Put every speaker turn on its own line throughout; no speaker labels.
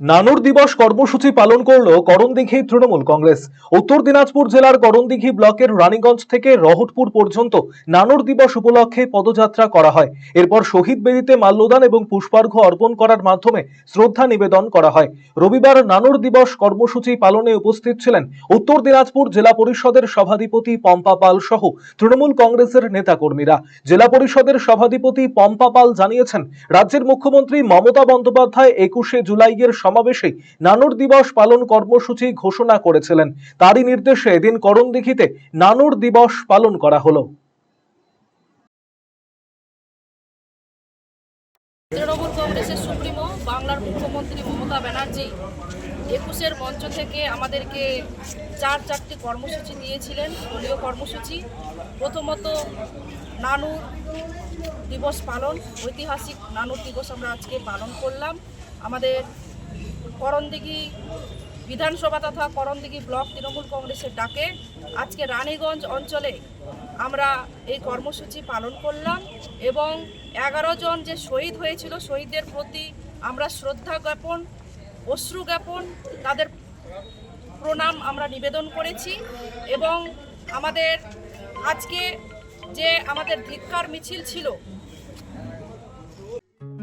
নানুর দিবস কর্মসূচি পালন করল করণদিঘি তৃণমূল কংগ্রেস। উত্তর দিনাজপুর জেলার করণদিঘি ব্লকের রানীগঞ্জ থেকে রহটপুর পর্যন্ত নানুর দিবস উপলক্ষে পদযাত্রা করা হয়। এরপর শহীদ বেদিতে মাল্যদান এবং পুষ্পার্ঘ্য অর্পণ করার মাধ্যমে শ্রদ্ধা নিবেদন করা হয়। রবিবার নানুর দিবস কর্মসূচি পালনে উপস্থিত ছিলেন উত্তর দিনাজপুর জেলা পরিষদের সভাধিপতি পম্পা পাল সহ তৃণমূল কংগ্রেসের নেতাকর্মীরা। জেলা পরিষদের সভাধিপতি পম্পা পাল জানিয়েছেন, রাজ্যের মুখ্যমন্ত্রী মমতা বন্দ্যোপাধ্যায় একুশে জুলাইয়ের সমাবেশে নানুর দিবস পালন কর্মসূচি ঘোষণা করেছিলেন। তারই নির্দেশে এদিন করণদিঘিতে নানুর দিবস পালন করা হলো।
মুখ্যমন্ত্রী মমতা একুশের মঞ্চ থেকে আমাদেরকে চার চারটি কর্মসূচি দিয়েছিলেন দলীয় কর্মসূচি। প্রথমত নানুর দিবস পালন, ঐতিহাসিক নানুর দিবস আমরা আজকে পালন করলাম। আমাদের করণদিঘি বিধানসভা তথা করণদিঘি ব্লক তৃণমূল কংগ্রেসের ডাকে। আজকে রানীগঞ্জ অঞ্চলে আমরা এই কর্মসূচি পালন করলাম এবং এগারো জন যে শহীদ হয়েছিল, শহীদদের প্রতি আমরা শ্রদ্ধা জ্ঞাপন, অশ্রু জ্ঞাপন, তাদের প্রণাম আমরা নিবেদন করেছি এবং আমাদের আজকে যে আমাদের ধিক্কার মিছিল ছিল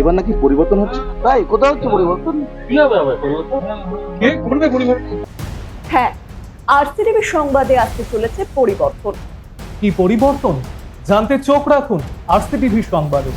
এবার নাকি পরিবর্তন হচ্ছে? তাই কোথাও হচ্ছে পরিবর্তন?
হ্যাঁ আরসিটিভি সংবাদে আসতে চলেছে পরিবর্তন।
কি পরিবর্তন? জানতে চোখ রাখুন আরসিটিভি সংবাদে।